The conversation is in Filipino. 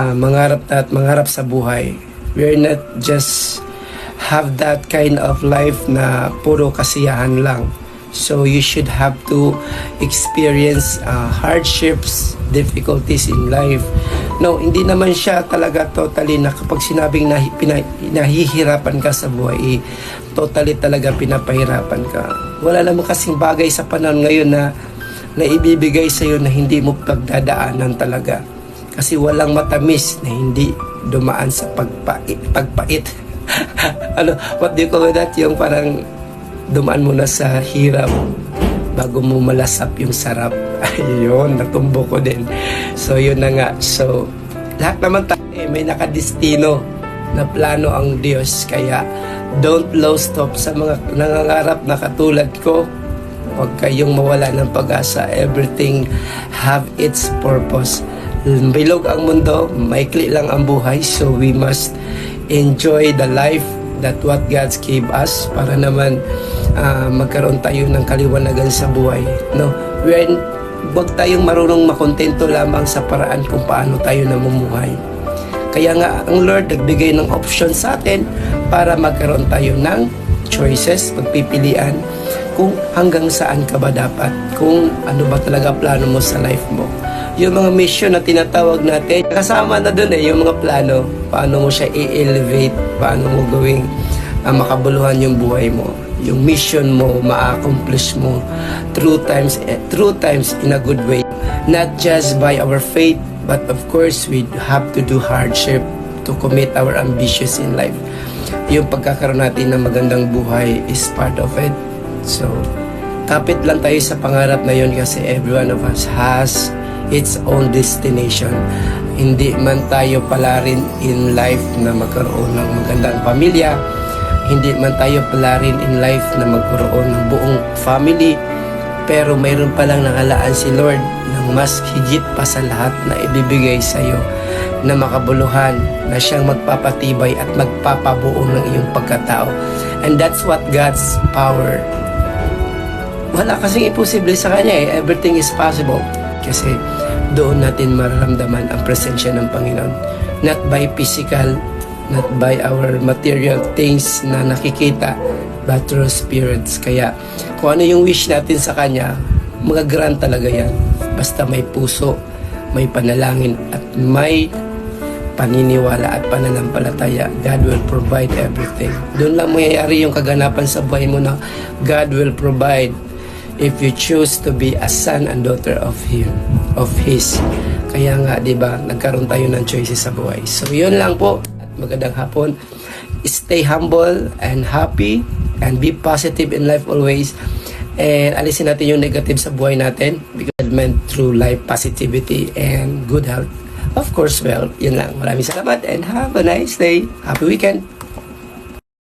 uh, mangarap at mangarap sa buhay. We're not just have that kind of life na puro kasiyahan lang. So you should have to experience uh, hardships, difficulties in life. No, hindi naman siya talaga totally na kapag sinabing nahi, pina, nahihirapan ka sa buhay, eh, totally talaga pinapahirapan ka. Wala naman kasing bagay sa panahon ngayon na na ibibigay sa iyo na hindi mo pagdadaanan talaga. Kasi walang matamis na hindi dumaan sa pagpait. pagpait. ano, what do you call that? Yung parang dumaan mo na sa hirap bago mo malasap yung sarap. Ayun, natumbo ko din. So, yun na nga. So, lahat naman tayo eh, may nakadistino na plano ang Diyos. Kaya, don't lose hope sa mga nangangarap na katulad ko. Huwag kayong mawala ng pag-asa. Everything have its purpose. Bilog ang mundo, maikli lang ang buhay. So, we must enjoy the life that what God gave us para naman ah, magkaroon tayo ng kaliwanagan sa buhay. No? When, wag tayong marunong makontento lamang sa paraan kung paano tayo namumuhay. Kaya nga, ang Lord nagbigay ng option sa atin para magkaroon tayo ng choices, pagpipilian, kung hanggang saan ka ba dapat, kung ano ba talaga plano mo sa life mo. Yung mga mission na tinatawag natin, kasama na dun eh, yung mga plano, paano mo siya i-elevate, paano mo gawing ah, makabuluhan yung buhay mo? Yung mission mo ma-accomplish mo through times eh, through times in a good way. Not just by our faith but of course we have to do hardship to commit our ambitions in life. Yung pagkakaroon natin ng magandang buhay is part of it. So kapit lang tayo sa pangarap na yun kasi every one of us has its own destination. Hindi man tayo pala rin in life na magkaroon ng magandang pamilya. Hindi man tayo pala rin in life na magkaroon ng buong family. Pero mayroon palang nakalaan si Lord ng mas higit pa sa lahat na ibibigay sa iyo na makabuluhan na siyang magpapatibay at magpapabuo ng iyong pagkatao. And that's what God's power wala kasing imposible sa kanya eh. Everything is possible kasi doon natin mararamdaman ang presensya ng Panginoon. Not by physical not by our material things na nakikita but through spirits. Kaya kung ano yung wish natin sa Kanya mga grant talaga yan. Basta may puso may panalangin at may paniniwala at pananampalataya God will provide everything. Doon lang mayayari yung kaganapan sa buhay mo na God will provide if you choose to be a son and daughter of Him of His kaya nga 'di ba nagkaroon tayo ng choices sa buhay so yun lang po magandang hapon. Stay humble and happy and be positive in life always. And alisin natin yung negative sa buhay natin because meant through life positivity and good health. Of course, well, yun lang. Maraming salamat and have a nice day. Happy weekend.